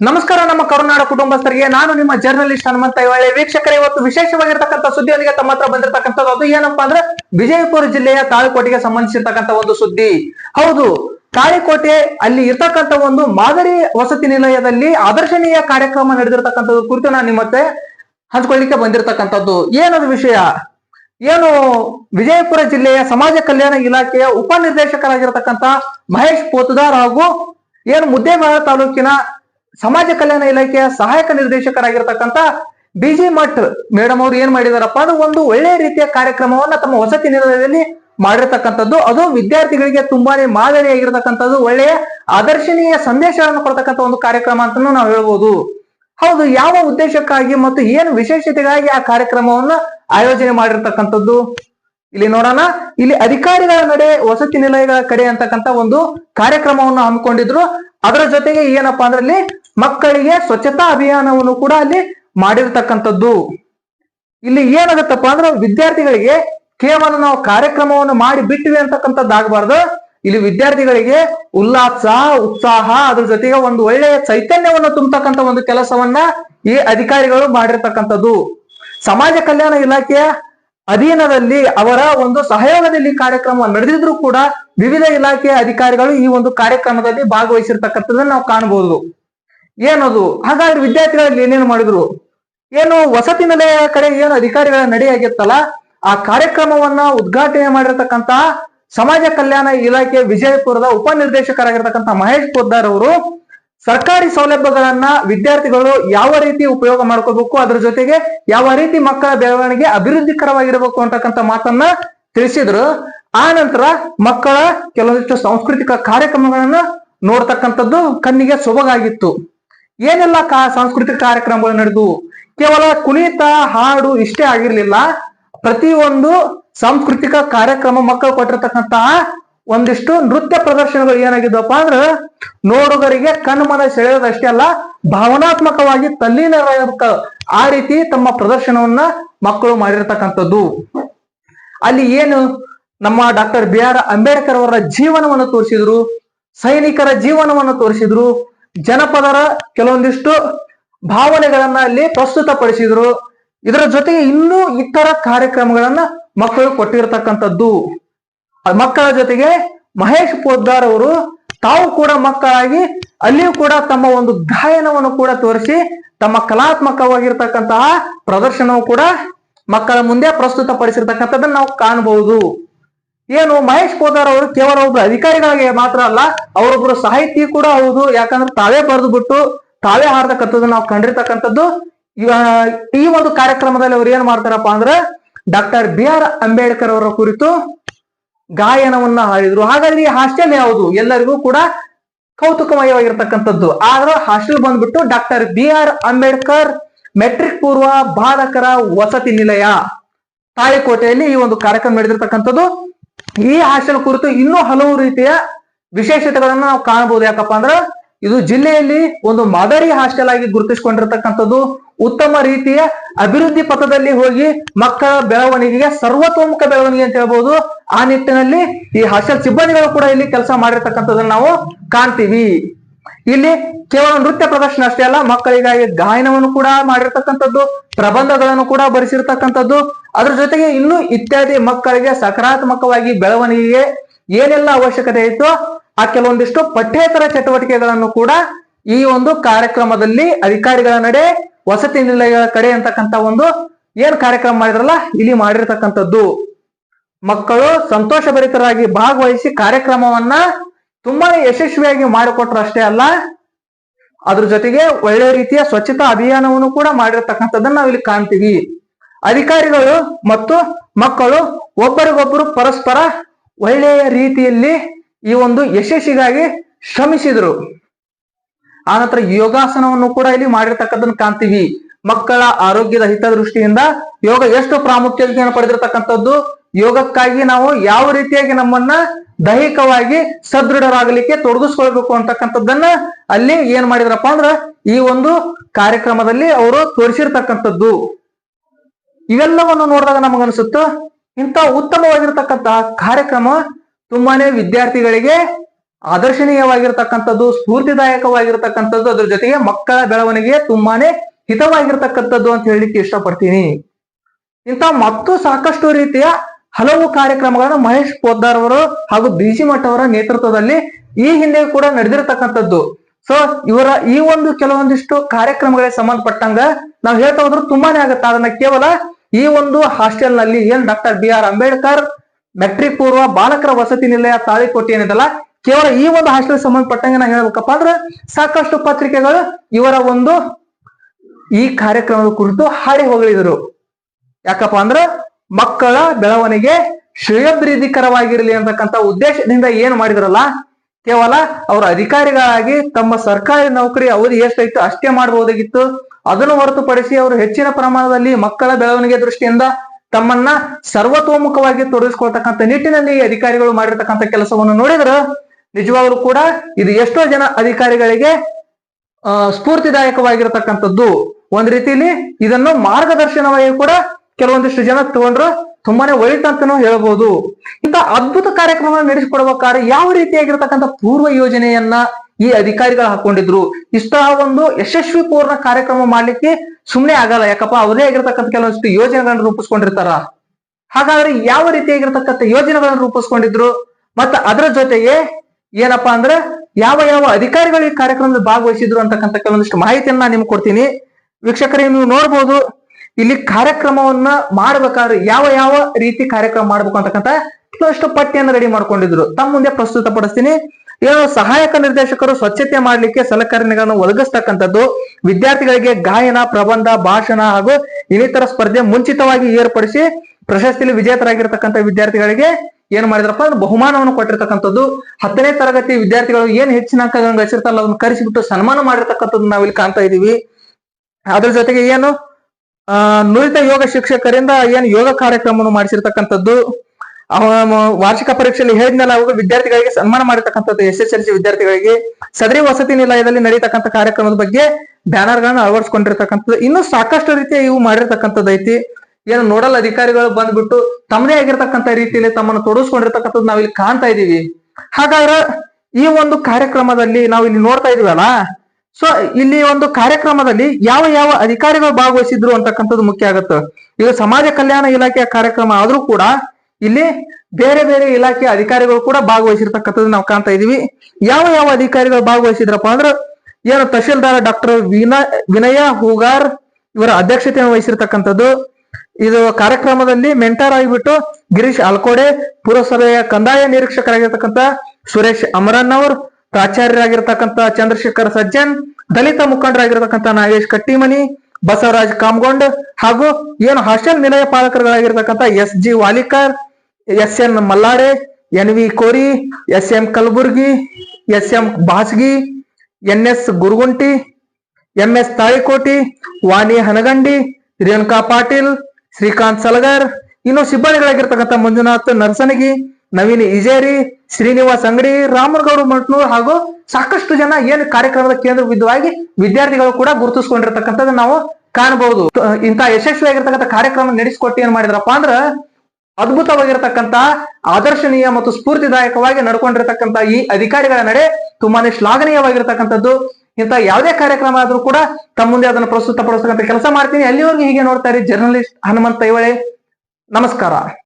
ನಮಸ್ಕಾರ, ನಮ್ಮ ಕರುನಾಡ ಕುಟುಂಬಸ್ಥರಿಗೆ. ನಾನು ನಿಮ್ಮ ಜರ್ನಲಿಸ್ಟ್ ಹನುಮಂತ ಇವಳೆ ವೀಕ್ಷಕರೇ, ಇವತ್ತು ವಿಶೇಷವಾಗಿರ್ತಕ್ಕಂಥ ಸುದ್ದಿಯೊಂದಿಗೆ ತಮ್ಮ ಹತ್ರ ಬಂದಿರತಕ್ಕಂಥದ್ದು ಅದು ಏನಪ್ಪಾ ಅಂದ್ರೆ ವಿಜಯಪುರ ಜಿಲ್ಲೆಯ ತಾಳಿಕೋಟೆಗೆ ಸಂಬಂಧಿಸಿರ್ತಕ್ಕಂಥ ಒಂದು ಸುದ್ದಿ. ಹೌದು, ತಾಳಿಕೋಟೆ ಅಲ್ಲಿ ಇರ್ತಕ್ಕಂಥ ಒಂದು ಮಾದರಿ ವಸತಿ ನಿಲಯದಲ್ಲಿ ಆದರ್ಶನೀಯ ಕಾರ್ಯಕ್ರಮ ನಡೆದಿರ್ತಕ್ಕಂಥದ್ದು ಕುರಿತು ನಾನು ನಿಮ್ಮ ಮತ್ತೆ ಹಂಚ್ಕೊಳ್ಳಿಕ್ಕೆ ಬಂದಿರತಕ್ಕಂಥದ್ದು. ಏನದು ವಿಷಯ? ಏನು ವಿಜಯಪುರ ಜಿಲ್ಲೆಯ ಸಮಾಜ ಕಲ್ಯಾಣ ಇಲಾಖೆಯ ಉಪನಿರ್ದೇಶಕರಾಗಿರ್ತಕ್ಕಂಥ ಮಹೇಶ್ ಪೋತದಾರ್ ಹಾಗೂ ಏನು ಮುದ್ದೇಬಾಳ ತಾಲೂಕಿನ ಸಮಾಜ ಕಲ್ಯಾಣ ಇಲಾಖೆಯ ಸಹಾಯಕ ನಿರ್ದೇಶಕರಾಗಿರ್ತಕ್ಕಂಥ ಬಿಜಿ ಮಠ್ ಮೇಡಮ್ ಅವರು ಏನ್ ಮಾಡಿದಾರಪ್ಪ ಅದು ಒಂದು ಒಳ್ಳೆಯ ರೀತಿಯ ಕಾರ್ಯಕ್ರಮವನ್ನ ತಮ್ಮ ವಸತಿ ನಿಲಯದಲ್ಲಿ ಮಾಡಿರ್ತಕ್ಕಂಥದ್ದು. ಅದು ವಿದ್ಯಾರ್ಥಿಗಳಿಗೆ ತುಂಬಾನೇ ಮಾದರಿಯಾಗಿರ್ತಕ್ಕಂಥದ್ದು ಒಳ್ಳೆಯ ಆದರ್ಶನೀಯ ಸಂದೇಶಗಳನ್ನು ಕೊಡ್ತಕ್ಕಂಥ ಒಂದು ಕಾರ್ಯಕ್ರಮ ಅಂತಾನು ನಾವು ಹೇಳ್ಬೋದು. ಹೌದು, ಯಾವ ಉದ್ದೇಶಕ್ಕಾಗಿ ಮತ್ತು ಏನು ವಿಶೇಷತೆಗಾಗಿ ಆ ಕಾರ್ಯಕ್ರಮವನ್ನ ಆಯೋಜನೆ ಮಾಡಿರ್ತಕ್ಕಂಥದ್ದು? ಇಲ್ಲಿ ನೋಡೋಣ. ಇಲ್ಲಿ ಅಧಿಕಾರಿಗಳ ನಡೆ, ವಸತಿ ನಿಲಯಗಳ ಕಡೆ ಅಂತಕ್ಕಂಥ ಒಂದು ಕಾರ್ಯಕ್ರಮವನ್ನು ಹಮ್ಮಿಕೊಂಡಿದ್ರು. ಅದರ ಜೊತೆಗೆ ಏನಪ್ಪಾ ಅಂದ್ರೆ ಅಲ್ಲಿ ಮಕ್ಕಳಿಗೆ ಸ್ವಚ್ಛತಾ ಅಭಿಯಾನವನ್ನು ಕೂಡ ಅಲ್ಲಿ ಮಾಡಿರ್ತಕ್ಕಂಥದ್ದು. ಇಲ್ಲಿ ಏನಾಗುತ್ತಪ್ಪ ಅಂದ್ರೆ ವಿದ್ಯಾರ್ಥಿಗಳಿಗೆ ಕೇವಲ ನಾವು ಕಾರ್ಯಕ್ರಮವನ್ನು ಮಾಡಿ ಬಿಟ್ಟಿವಿ ಅಂತಕ್ಕಂಥದ್ದಾಗಬಾರ್ದು. ಇಲ್ಲಿ ವಿದ್ಯಾರ್ಥಿಗಳಿಗೆ ಉಲ್ಲಾಸ, ಉತ್ಸಾಹ, ಅದ್ರ ಜೊತೆಗೆ ಒಂದು ಒಳ್ಳೆಯ ಚೈತನ್ಯವನ್ನು ತುಂಬತಕ್ಕಂಥ ಒಂದು ಕೆಲಸವನ್ನ ಈ ಅಧಿಕಾರಿಗಳು ಮಾಡಿರ್ತಕ್ಕಂಥದ್ದು. ಸಮಾಜ ಕಲ್ಯಾಣ ಇಲಾಖೆಯ ಅಧೀನದಲ್ಲಿ ಅವರ ಒಂದು ಸಹಯೋಗದಲ್ಲಿ ಕಾರ್ಯಕ್ರಮ ನಡೆದಿದ್ರು ಕೂಡ ವಿವಿಧ ಇಲಾಖೆಯ ಅಧಿಕಾರಿಗಳು ಈ ಒಂದು ಕಾರ್ಯಕ್ರಮದಲ್ಲಿ ಭಾಗವಹಿಸಿರ್ತಕ್ಕಂಥದ್ದನ್ನ ನಾವು ಕಾಣಬಹುದು. ಏನದು? ಹಾಗಾದ್ರೆ ವಿದ್ಯಾರ್ಥಿಗಳಲ್ಲಿ ಏನೇನು ಮಾಡಿದ್ರು? ಏನು ವಸತಿ ನಿಲಯ ಕಡೆ ಏನು ಅಧಿಕಾರಿಗಳ ನಡೆಯಾಗಿತ್ತಲ್ಲ ಆ ಕಾರ್ಯಕ್ರಮವನ್ನ ಉದ್ಘಾಟನೆ ಮಾಡಿರ್ತಕ್ಕಂತ ಸಮಾಜ ಕಲ್ಯಾಣ ಇಲಾಖೆ ವಿಜಯಪುರದ ಉಪನಿರ್ದೇಶಕರಾಗಿರ್ತಕ್ಕಂಥ ಮಹೇಶ್ ಪೋದ್ದಾರ್ ಅವರು, ಸರ್ಕಾರಿ ಸೌಲಭ್ಯಗಳನ್ನ ವಿದ್ಯಾರ್ಥಿಗಳು ಯಾವ ರೀತಿ ಉಪಯೋಗ ಮಾಡ್ಕೋಬೇಕು, ಅದ್ರ ಜೊತೆಗೆ ಯಾವ ರೀತಿ ಮಕ್ಕಳ ಬೆಳವಣಿಗೆ ಅಭಿವೃದ್ಧಿಕರವಾಗಿರಬೇಕು ಅಂತಕ್ಕಂಥ ಮಾತನ್ನ ತಿಳಿಸಿದ್ರು. ಆ ನಂತರ ಮಕ್ಕಳ ಕೆಲವೊಂದಿಷ್ಟು ಸಾಂಸ್ಕೃತಿಕ ಕಾರ್ಯಕ್ರಮಗಳನ್ನ ನೋಡ್ತಕ್ಕಂಥದ್ದು ಕಣ್ಣಿಗೆ ಸೊಬಗಾಗಿತ್ತು. ಏನೆಲ್ಲ ಸಾಂಸ್ಕೃತಿಕ ಕಾರ್ಯಕ್ರಮಗಳು ನಡೆದು, ಕೇವಲ ಕುಣಿತ, ಹಾಡು ಇಷ್ಟೇ ಆಗಿರ್ಲಿಲ್ಲ. ಪ್ರತಿಯೊಂದು ಸಾಂಸ್ಕೃತಿಕ ಕಾರ್ಯಕ್ರಮ ಮಕ್ಕಳು ಕೊಟ್ಟಿರ್ತಕ್ಕಂತಹ ಒಂದಿಷ್ಟು ನೃತ್ಯ ಪ್ರದರ್ಶನಗಳು ಏನಾಗಿದ್ದಪ್ಪ ಅಂದ್ರ, ನೋಡುಗರಿಗೆ ಕಣ್ಮನ ಸೆಳೆಯೋದಷ್ಟೇ ಅಲ್ಲ, ಭಾವನಾತ್ಮಕವಾಗಿ ತಲ್ಲೀನರಾಗಿರ್ತ ಆ ರೀತಿ ತಮ್ಮ ಪ್ರದರ್ಶನವನ್ನ ಮಕ್ಕಳು ಮಾಡಿರ್ತಕ್ಕಂಥದ್ದು. ಅಲ್ಲಿ ಏನು ನಮ್ಮ ಡಾಕ್ಟರ್ ಬಿ ಆರ್ ಅಂಬೇಡ್ಕರ್ ಅವರ ಜೀವನವನ್ನು ತೋರಿಸಿದ್ರು, ಸೈನಿಕರ ಜೀವನವನ್ನು ತೋರಿಸಿದ್ರು ಜನಪದರ ಕೆಲವೊಂದಿಷ್ಟು ಭಾವನೆಗಳನ್ನ ಅಲ್ಲಿ ಪ್ರಸ್ತುತಪಡಿಸಿದ್ರು. ಇದರ ಜೊತೆಗೆ ಇನ್ನೂ ಇತರ ಕಾರ್ಯಕ್ರಮಗಳನ್ನ ಮಕ್ಕಳು ಕೊಟ್ಟಿರ್ತಕ್ಕಂಥದ್ದು. ಮಕ್ಕಳ ಜೊತೆಗೆ ಮಹೇಶ್ ಪೋದ್ದಾರ್ ಅವರು ತಾವು ಕೂಡ ಮಕ್ಕಳಾಗಿ ಅಲ್ಲಿಯೂ ಕೂಡ ತಮ್ಮ ಒಂದು ಗಾಯನವನ್ನು ಕೂಡ ತೋರಿಸಿ ತಮ್ಮ ಕಲಾತ್ಮಕವಾಗಿರ್ತಕ್ಕಂತಹ ಪ್ರದರ್ಶನವು ಕೂಡ ಮಕ್ಕಳ ಮುಂದೆ ಪ್ರಸ್ತುತಪಡಿಸಿರ್ತಕ್ಕಂಥದ್ದನ್ನ ನಾವು ಕಾಣಬಹುದು. ಏನು ಮಹೇಶ್ ಪೋದಾರ್ ಅವರು ಕೇವಲ ಒಬ್ರು ಅಧಿಕಾರಿಗಳಿಗೆ ಮಾತ್ರ ಅಲ್ಲ, ಅವರೊಬ್ರು ಸಾಹಿತಿ ಕೂಡ ಹೌದು. ಯಾಕಂದ್ರೆ ತಾವೇ ಬರೆದು ಬಿಟ್ಟು ತಾವೇ ಹಾಡ್ತಕ್ಕಂಥದ್ದು ನಾವು ಕಂಡಿರ್ತಕ್ಕಂಥದ್ದು. ಈ ಒಂದು ಕಾರ್ಯಕ್ರಮದಲ್ಲಿ ಅವ್ರು ಏನ್ ಮಾಡ್ತಾರಪ್ಪ ಅಂದ್ರೆ, ಡಾಕ್ಟರ್ ಬಿ ಆರ್ ಅಂಬೇಡ್ಕರ್ ಅವರ ಕುರಿತು ಗಾಯನವನ್ನ ಹಾಡಿದ್ರು. ಹಾಗಾದ್ರೆ ಈ ಹಾಸ್ಟೆಲ್ ಯಾವುದು? ಎಲ್ಲರಿಗೂ ಕೂಡ ಕೌತುಕಮಯವಾಗಿರ್ತಕ್ಕಂಥದ್ದು. ಆದ್ರೆ ಹಾಸ್ಟೆಲ್ ಬಂದ್ಬಿಟ್ಟು doctor B R Ambedkar matric ಪೂರ್ವ ಬಾಲಕರ ವಸತಿ ನಿಲಯ, ತಾಳಿಕೋಟೆಯಲ್ಲಿ ಈ ಒಂದು ಕಾರ್ಯಕ್ರಮ ನಡೆದಿರ್ತಕ್ಕಂಥದ್ದು. ಈ ಹಾಸ್ಟೆಲ್ ಕುರಿತು ಇನ್ನೂ ಹಲವು ರೀತಿಯ ವಿಶೇಷತೆಗಳನ್ನ ನಾವು ಕಾಣಬಹುದು ಯಾಕಪ್ಪ ಅಂದ್ರೆ ಇದು ಜಿಲ್ಲೆಯಲ್ಲಿ ಒಂದು ಮಾದರಿ ಹಾಸ್ಟೆಲ್ ಆಗಿ ಗುರುತಿಸಿಕೊಂಡಿರ್ತಕ್ಕಂಥದ್ದು ಉತ್ತಮ ರೀತಿಯ ಅಭಿವೃದ್ಧಿ ಪಥದಲ್ಲಿ ಹೋಗಿ ಮಕ್ಕಳ ಬೆಳವಣಿಗೆಗೆ ಸರ್ವತೋಮುಖ ಬೆಳವಣಿಗೆ ಅಂತ ಹೇಳ್ಬೋದು. ಆ ನಿಟ್ಟಿನಲ್ಲಿ ಈ ಹಾಸ್ಟೆಲ್ ಸಿಬ್ಬಂದಿಗಳು ಕೂಡ ಇಲ್ಲಿ ಕೆಲಸ ಮಾಡಿರ್ತಕ್ಕಂಥದ್ದನ್ನ ನಾವು ಕಾಣ್ತೀವಿ. ಇಲ್ಲಿ ಕೇವಲ ನೃತ್ಯ ಪ್ರದರ್ಶನ ಅಷ್ಟೇ ಅಲ್ಲ, ಮಕ್ಕಳಿಗಾಗಿ ಗಾಯನವನ್ನು ಕೂಡ ಮಾಡಿರ್ತಕ್ಕಂಥದ್ದು, ಪ್ರಬಂಧಗಳನ್ನು ಕೂಡ ಬರೆಸಿರ್ತಕ್ಕಂಥದ್ದು ಅದ್ರ ಜೊತೆಗೆ ಇನ್ನು ಇತ್ಯಾದಿ ಮಕ್ಕಳಿಗೆ ಸಕಾರಾತ್ಮಕವಾಗಿ ಬೆಳವಣಿಗೆಗೆ ಏನೆಲ್ಲ ಅವಶ್ಯಕತೆ ಇತ್ತು ಆ ಕೆಲವೊಂದಿಷ್ಟು ಪಠ್ಯೇತರ ಚಟುವಟಿಕೆಗಳನ್ನು ಕೂಡ ಈ ಒಂದು ಕಾರ್ಯಕ್ರಮದಲ್ಲಿ ಅಧಿಕಾರಿಗಳ ನಡೆ, ವಸತಿ ನಿಲಯಗಳ ಕಡೆ ಅಂತಕ್ಕಂಥ ಒಂದು ಏನ್ ಕಾರ್ಯಕ್ರಮ ಮಾಡಿದ್ರಲ್ಲ, ಇಲ್ಲಿ ಮಾಡಿರ್ತಕ್ಕಂಥದ್ದು. ಮಕ್ಕಳು ಸಂತೋಷ ಭರಿತರಾಗಿ ಭಾಗವಹಿಸಿ ಕಾರ್ಯಕ್ರಮವನ್ನ ತುಂಬಾನೇ ಯಶಸ್ವಿಯಾಗಿ ಮಾಡಿಕೊಟ್ರು ಅಷ್ಟೇ ಅಲ್ಲ, ಅದ್ರ ಜೊತೆಗೆ ಒಳ್ಳೆ ರೀತಿಯ ಸ್ವಚ್ಛತಾ ಅಭಿಯಾನವನ್ನು ಕೂಡ ಮಾಡಿರ್ತಕ್ಕಂಥದ್ದನ್ನ ನಾವಿಲ್ಲಿ ಕಾಣ್ತೀವಿ. ಅಧಿಕಾರಿಗಳು ಮತ್ತು ಮಕ್ಕಳು ಒಬ್ಬರಿಗೊಬ್ಬರು ಪರಸ್ಪರ ಒಳ್ಳೆಯ ರೀತಿಯಲ್ಲಿ ಈ ಒಂದು ಯಶಸ್ಸಿಗಾಗಿ ಶ್ರಮಿಸಿದ್ರು. ಆನಂತರ ಯೋಗಾಸನವನ್ನು ಕೂಡ ಇಲ್ಲಿ ಮಾಡಿರ್ತಕ್ಕದ್ದನ್ನು ಕಾಣ್ತೀವಿ. ಮಕ್ಕಳ ಆರೋಗ್ಯದ ಹಿತದೃಷ್ಟಿಯಿಂದ ಯೋಗ ಎಷ್ಟು ಪ್ರಾಮುಖ್ಯತೆಯನ್ನು ಪಡೆದಿರತಕ್ಕಂಥದ್ದು, ಯೋಗಕ್ಕಾಗಿ ನಾವು ಯಾವ ರೀತಿಯಾಗಿ ನಮ್ಮನ್ನ ದೈಹಿಕವಾಗಿ ಸದೃಢರಾಗಲಿಕ್ಕೆ ತೊಡಗಿಸ್ಕೊಳ್ಬೇಕು ಅಂತಕ್ಕಂಥದ್ದನ್ನ ಅಲ್ಲಿ ಏನ್ ಮಾಡಿದ್ರಪ್ಪ ಅಂದ್ರ ಈ ಒಂದು ಕಾರ್ಯಕ್ರಮದಲ್ಲಿ ಅವರು ತೋರಿಸಿರ್ತಕ್ಕಂಥದ್ದು. ಇವೆಲ್ಲವನ್ನು ನೋಡಿದಾಗ ನಮಗನ್ಸುತ್ತು, ಇಂಥ ಉತ್ತಮವಾಗಿರ್ತಕ್ಕಂತಹ ಕಾರ್ಯಕ್ರಮ ತುಂಬಾನೇ ವಿದ್ಯಾರ್ಥಿಗಳಿಗೆ ಆದರ್ಶನೀಯವಾಗಿರ್ತಕ್ಕಂಥದ್ದು, ಸ್ಫೂರ್ತಿದಾಯಕವಾಗಿರ್ತಕ್ಕಂಥದ್ದು, ಅದ್ರ ಜೊತೆಗೆ ಮಕ್ಕಳ ಬೆಳವಣಿಗೆ ತುಂಬಾನೇ ಹಿತವಾಗಿರ್ತಕ್ಕಂಥದ್ದು ಅಂತ ಹೇಳಲಿಕ್ಕೆ ಇಷ್ಟಪಡ್ತೀನಿ. ಇಂಥ ಮತ್ತು ಸಾಕಷ್ಟು ರೀತಿಯ ಹಲವು ಕಾರ್ಯಕ್ರಮಗಳನ್ನು ಮಹೇಶ್ ಪೋದ್ದಾರ್ ಅವರು ಹಾಗೂ ಮಠ ಅವರ ನೇತೃತ್ವದಲ್ಲಿ ಈ ಹಿಂದೆ ಕೂಡ ನಡೆದಿರತಕ್ಕಂಥದ್ದು. ಸೊ ಇವರ ಈ ಒಂದು ಕೆಲವೊಂದಿಷ್ಟು ಕಾರ್ಯಕ್ರಮಗಳಿಗೆ ಸಂಬಂಧಪಟ್ಟಂಗ ನಾವು ಹೇಳ್ತಾ ಹೋದ್ರು ತುಂಬಾನೇ ಆಗುತ್ತೆ. ಅದನ್ನ ಕೇವಲ ಈ ಒಂದು ಹಾಸ್ಟೆಲ್ನಲ್ಲಿ ಏನ್ doctor B R Ambedkar, matric ಪೂರ್ವ ಬಾಲಕರ ವಸತಿ ನಿಲಯ ತಾಳಿಕೋಟಿ ಏನಿದಲ್ಲ, ಕೇವಲ ಈ ಒಂದು ಹಾಸ್ಟೆಲ್ ಸಂಬಂಧಪಟ್ಟಂಗೆ ನಾ ಹೇಳ್ಬೇಕಪ್ಪ ಅಂದ್ರೆ ಸಾಕಷ್ಟು ಪತ್ರಿಕೆಗಳು ಇವರ ಒಂದು ಈ ಕಾರ್ಯಕ್ರಮದ ಕುರಿತು ಹಾಡಿ ಹೊಗಳಿದರು. ಯಾಕಪ್ಪ ಅಂದ್ರ ಮಕ್ಕಳ ಬೆಳವಣಿಗೆ ಶ್ರೇಯಭಿವೃದ್ಧಿಕರವಾಗಿರಲಿ ಅಂತಕ್ಕಂಥ ಉದ್ದೇಶದಿಂದ ಏನ್ ಮಾಡಿದ್ರಲ್ಲ, ಕೇವಲ ಅವರ ಅಧಿಕಾರಿಗಳಾಗಿ ತಮ್ಮ ಸರ್ಕಾರಿ ನೌಕರಿ ಅವಧಿ ಎಷ್ಟೈತು ಅಷ್ಟೇ ಮಾಡಬಹುದಾಗಿತ್ತು ಅದನ್ನು ಹೊರತುಪಡಿಸಿ ಅವರು ಹೆಚ್ಚಿನ ಪ್ರಮಾಣದಲ್ಲಿ ಮಕ್ಕಳ ಬೆಳವಣಿಗೆ ದೃಷ್ಟಿಯಿಂದ ತಮ್ಮನ್ನ ಸರ್ವತೋಮುಖವಾಗಿ ತೊಡಗಿಸ್ಕೊಳ್ತಕ್ಕಂಥ ನಿಟ್ಟಿನಲ್ಲಿ ಅಧಿಕಾರಿಗಳು ಮಾಡಿರ್ತಕ್ಕಂಥ ಕೆಲಸವನ್ನು ನೋಡಿದ್ರೆ ನಿಜವಾಗ್ಲೂ ಕೂಡ ಇದು ಎಷ್ಟೋ ಜನ ಅಧಿಕಾರಿಗಳಿಗೆ ಸ್ಫೂರ್ತಿದಾಯಕವಾಗಿರತಕ್ಕಂಥದ್ದು. ಒಂದ್ ರೀತಿಯಲ್ಲಿ ಇದನ್ನು ಮಾರ್ಗದರ್ಶನವಾಗಿ ಕೂಡ ಕೆಲವೊಂದಿಷ್ಟು ಜನ ತಗೊಂಡ್ರು ತುಂಬಾನೇ ಒಳಿತಂತನೂ ಹೇಳ್ಬೋದು. ಇಂತ ಅದ್ಭುತ ಕಾರ್ಯಕ್ರಮ ನಡೆಸಿಕೊಡ್ಬೇಕಾದ್ರೆ ಯಾವ ರೀತಿಯಾಗಿರ್ತಕ್ಕಂಥ ಪೂರ್ವ ಯೋಜನೆಯನ್ನ ಈ ಅಧಿಕಾರಿಗಳು ಹಾಕೊಂಡಿದ್ರು. ಇಷ್ಟ ಒಂದು ಯಶಸ್ವಿ ಪೂರ್ಣ ಕಾರ್ಯಕ್ರಮ ಮಾಡ್ಲಿಕ್ಕೆ ಸುಮ್ನೆ ಆಗಲ್ಲ. ಯಾಕಪ್ಪ? ಅವರೇ ಆಗಿರ್ತಕ್ಕಂಥ ಕೆಲವೊಂದಿಷ್ಟು ಯೋಜನೆಗಳನ್ನ ರೂಪಿಸ್ಕೊಂಡಿರ್ತಾರ. ಹಾಗಾದ್ರೆ ಯಾವ ರೀತಿಯಾಗಿರ್ತಕ್ಕಂಥ ಯೋಜನೆಗಳನ್ನು ರೂಪಿಸ್ಕೊಂಡಿದ್ರು? ಮತ್ತ ಅದರ ಜೊತೆಗೆ ಏನಪ್ಪಾ ಅಂದ್ರೆ ಯಾವ ಯಾವ ಅಧಿಕಾರಿಗಳು ಈ ಕಾರ್ಯಕ್ರಮದಲ್ಲಿ ಭಾಗವಹಿಸಿದ್ರು ಅಂತಕ್ಕಂಥ ಕೆಲವೊಂದಿಷ್ಟು ಮಾಹಿತಿಯನ್ನ ನಾನು ನಿಮ್ಗೆ ಕೊಡ್ತೀನಿ. ವೀಕ್ಷಕರೇ, ನೀವು ನೋಡ್ಬೋದು, ಇಲ್ಲಿ ಕಾರ್ಯಕ್ರಮವನ್ನ ಮಾಡ್ಬೇಕಾದ್ರೆ ಯಾವ ಯಾವ ರೀತಿ ಕಾರ್ಯಕ್ರಮ ಮಾಡ್ಬೇಕು ಅಂತಕ್ಕಂಥ ಕೆಲವಷ್ಟು ಪಟ್ಟಿಯನ್ನು ರೆಡಿ ಮಾಡ್ಕೊಂಡಿದ್ರು. ತಮ್ಮ ಮುಂದೆ ಪ್ರಸ್ತುತ ಪಡಿಸ್ತೀನಿ. ಏನು ಸಹಾಯಕ ನಿರ್ದೇಶಕರು ಸ್ವಚ್ಛತೆ ಮಾಡಲಿಕ್ಕೆ ಸಲಕರಣೆಗಳನ್ನು ಒದಗಿಸ್ತಕ್ಕಂಥದ್ದು ವಿದ್ಯಾರ್ಥಿಗಳಿಗೆ ಗಾಯನ, ಪ್ರಬಂಧ, ಭಾಷಣ ಹಾಗೂ ಇನ್ನಿತರ ಸ್ಪರ್ಧೆ ಮುಂಚಿತವಾಗಿ ಏರ್ಪಡಿಸಿ ಪ್ರಶಸ್ತಿಲಿ ವಿಜೇತರಾಗಿರ್ತಕ್ಕಂಥ ವಿದ್ಯಾರ್ಥಿಗಳಿಗೆ ಏನ್ ಮಾಡಿದ್ರಪ್ಪ? ಅಂದ್ರೆ ಬಹುಮಾನವನ್ನು ಕೊಟ್ಟಿರ್ತಕ್ಕಂಥದ್ದು. ಹತ್ತನೇ ತರಗತಿ ವಿದ್ಯಾರ್ಥಿಗಳು ಏನ್ ಹೆಚ್ಚಿನ ಅಂಕಗಳನ್ನು ಗಳಿಸಿರ್ತಲ್ಲ ಅದನ್ನು ಕರೆಸಿಬಿಟ್ಟು ಸನ್ಮಾನ ಮಾಡಿರ್ತಕ್ಕಂಥದ್ದು ನಾವಿಲ್ಲಿ ಕಾಣ್ತಾ ಇದೀವಿ. ಅದ್ರ ಜೊತೆಗೆ ಏನು ನುರಿತ ಯೋಗ ಶಿಕ್ಷಕರಿಂದ ಏನು ಯೋಗ ಕಾರ್ಯಕ್ರಮವನ್ನು ಮಾಡಿಸಿರ್ತಕ್ಕಂಥದ್ದು. ಅವ ವಾರ್ಷಿಕ ಪರೀಕ್ಷೆಯಲ್ಲಿ ಹೇಳಿದ್ನಲ್ಲ ಅವರು ವಿದ್ಯಾರ್ಥಿಗಳಿಗೆ ಸನ್ಮಾನ ಮಾಡಿರ್ತಕ್ಕಂಥದ್ದು ಎಸ್ ಎಸ್ ಎಲ್ ಸಿ ವಿದ್ಯಾರ್ಥಿಗಳಿಗೆ ಸದರಿ ವಸತಿ ನಿಲಯದಲ್ಲಿ ನಡೀತಕ್ಕಂಥ ಕಾರ್ಯಕ್ರಮದ ಬಗ್ಗೆ ಬ್ಯಾನರ್ ಗಳನ್ನ ಅಳವಡಿಸ್ಕೊಂಡಿರ್ತಕ್ಕಂಥದ್ದು. ಇನ್ನೂ ಸಾಕಷ್ಟು ರೀತಿಯ ಇವು ಮಾಡಿರ್ತಕ್ಕಂಥದ್ದು ಐತಿ. ಏನು ನೋಡಲ್ ಅಧಿಕಾರಿಗಳು ಬಂದ್ಬಿಟ್ಟು ತಮ್ಮದೇ ಆಗಿರ್ತಕ್ಕಂಥ ರೀತಿಯಲ್ಲಿ ತಮ್ಮನ್ನು ತೊಡಗಿಸ್ಕೊಂಡಿರ್ತಕ್ಕಂಥದ್ದು ನಾವಿಲ್ಲಿ ಕಾಣ್ತಾ ಇದೀವಿ ಹಾಗಾದ್ರೆ ಈ ಒಂದು ಕಾರ್ಯಕ್ರಮದಲ್ಲಿ ನಾವು ಇಲ್ಲಿ ನೋಡ್ತಾ ಇದೀವಲ್ಲ, ಸೊ ಇಲ್ಲಿ ಒಂದು ಕಾರ್ಯಕ್ರಮದಲ್ಲಿ ಯಾವ ಯಾವ ಅಧಿಕಾರಿಗಳು ಭಾಗವಹಿಸಿದ್ರು ಅಂತಕ್ಕಂಥದ್ದು ಮುಖ್ಯ ಆಗುತ್ತೆ. ಈಗ ಸಮಾಜ ಕಲ್ಯಾಣ ಇಲಾಖೆಯ ಕಾರ್ಯಕ್ರಮ ಆದ್ರೂ ಕೂಡ ಇಲ್ಲಿ ಬೇರೆ ಬೇರೆ ಇಲಾಖೆಯ ಅಧಿಕಾರಿಗಳು ಕೂಡ ಭಾಗವಹಿಸಿರ್ತಕ್ಕಂಥದ್ದು ನಾವು ಕಾಣ್ತಾ ಇದೀವಿ ಯಾವ ಯಾವ ಅಧಿಕಾರಿಗಳು ಭಾಗವಹಿಸಿದ್ರಪ್ಪ ಅಂದ್ರೆ ಏನು ತಹಶೀಲ್ದಾರ್ ಡಾಕ್ಟರ್ ವಿನ ವಿನಯ ಹೂಗಾರ್ ಇವರ ಅಧ್ಯಕ್ಷತೆಯನ್ನು ವಹಿಸಿರ್ತಕ್ಕಂಥದ್ದು. ಇದು ಕಾರ್ಯಕ್ರಮದಲ್ಲಿ ಮೆಂಟರ್ ಆಗಿಬಿಟ್ಟು ಗಿರೀಶ್ ಅಲ್ಕೋಡೆ, ಪುರಸಭೆಯ ಕಂದಾಯ ನಿರೀಕ್ಷಕರಾಗಿರ್ತಕ್ಕಂಥ ಸುರೇಶ್ ಅಮರನ್ ಅವರು ಪ್ರಾಚಾರ್ಯರಾಗಿರ್ತಕ್ಕಂಥ ಚಂದ್ರಶೇಖರ್ ಸಜ್ಜನ್, ದಲಿತ ಮುಖಂಡರಾಗಿರ್ತಕ್ಕಂಥ ನಾಗೇಶ್ ಕಟ್ಟಿಮನಿ ಬಸವರಾಜ್ ಕಾಮಗೊಂಡ್ ಹಾಗೂ ಏನು ಹಾಸ್ಟೆಲ್ ನಿಲಯ ಪಾಲಕರಾಗಿರ್ತಕ್ಕಂಥ S G Walikar, S N Mallade, N V Kori, S M Kalaburgi, S M Basgi, N S Gurugunti, M S Talikoti Vani Hanagandi, Renuka Patil, Srikanth Salagar, ಇನ್ನು ಸಿಬ್ಬಂದಿಗಳಾಗಿರ್ತಕ್ಕಂಥ ಮಂಜುನಾಥ್ ನರಸನಗಿ, ನವೀನ್ ಇಜೇರಿ ಶ್ರೀನಿವಾಸ್ ಅಂಗಡಿ, ರಾಮನಗೌಡ ಮಟ್ನೂರ್ ಹಾಗೂ ಸಾಕಷ್ಟು ಜನ ಏನು ಕಾರ್ಯಕ್ರಮದ ಕೇಂದ್ರ ವಿದ್ವಾಗಿ ವಿದ್ಯಾರ್ಥಿಗಳು ಕೂಡ ಗುರುತಿಸ್ಕೊಂಡಿರ್ತಕ್ಕಂಥದ್ದು ನಾವು ಕಾಣಬಹುದು. ಇಂತಹ ಯಶಸ್ವಿಯಾಗಿರ್ತಕ್ಕಂಥ ಕಾರ್ಯಕ್ರಮ ನಡೆಸಿಕೊಟ್ಟು ಏನ್ ಮಾಡಿದ್ರಪ್ಪ ಅಂದ್ರ ಅದ್ಭುತವಾಗಿರ್ತಕ್ಕಂತ ಆದರ್ಶನೀಯ ಮತ್ತು ಸ್ಫೂರ್ತಿದಾಯಕವಾಗಿ ನಡ್ಕೊಂಡಿರ್ತಕ್ಕಂತ ಈ ಅಧಿಕಾರಿಗಳ ನಡೆ ತುಂಬಾನೇ ಶ್ಲಾಘನೀಯವಾಗಿರ್ತಕ್ಕಂಥದ್ದು. ಇಂಥ ಯಾವುದೇ ಕಾರ್ಯಕ್ರಮ ಆದ್ರೂ ಕೂಡ ತಮ್ಮ ಮುಂದೆ ಅದನ್ನು ಪ್ರಸ್ತುತಪಡಿಸ್ತಕ್ಕಂಥ ಕೆಲಸ ಮಾಡ್ತೀನಿ. ಅಲ್ಲಿವರೆಗೂ ಹೀಗೆ ನೋಡ್ತಾ ಇರಿ, ಜರ್ನಲಿಸ್ಟ್ ಹನುಮಂತ ಐವಳೆ. ನಮಸ್ಕಾರ.